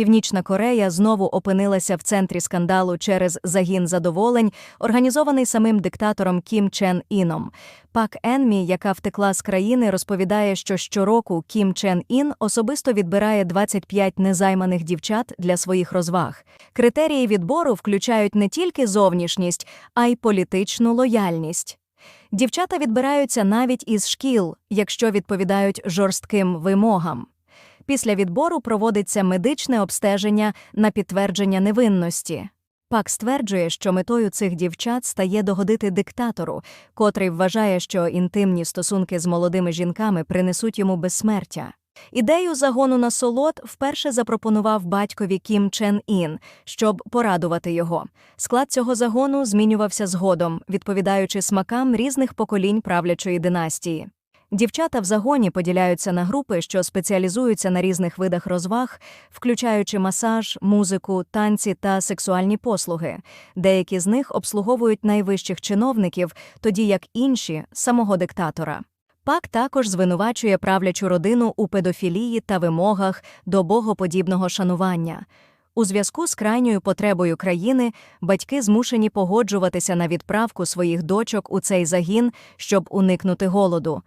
Північна Корея знову опинилася в центрі скандалу через загін задоволень, організований самим диктатором Кім Чен Іном. Пак Енмі, яка втекла з країни, розповідає, що щороку Кім Чен Ін особисто відбирає 25 незайманих дівчат для своїх розваг. Критерії відбору включають не тільки зовнішність, а й політичну лояльність. Дівчата відбираються навіть із шкіл, якщо відповідають жорстким вимогам. Після відбору проводиться медичне обстеження на підтвердження невинності. Пак стверджує, що метою цих дівчат стає догодити диктатору, котрий вважає, що інтимні стосунки з молодими жінками принесуть йому безсмертя. Ідею загону на солод вперше запропонував батькові Кім Чен Ін, щоб порадувати його. Склад цього загону змінювався згодом, відповідаючи смакам різних поколінь правлячої династії. Дівчата в загоні поділяються на групи, що спеціалізуються на різних видах розваг, включаючи масаж, музику, танці та сексуальні послуги. Деякі з них обслуговують найвищих чиновників, тоді як інші самого диктатора. Пак також звинувачує правлячу родину у педофілії та вимогах до богоподібного шанування. У зв'язку з крайньою потребою країни батьки змушені погоджуватися на відправку своїх дочок у цей загін, щоб уникнути голоду.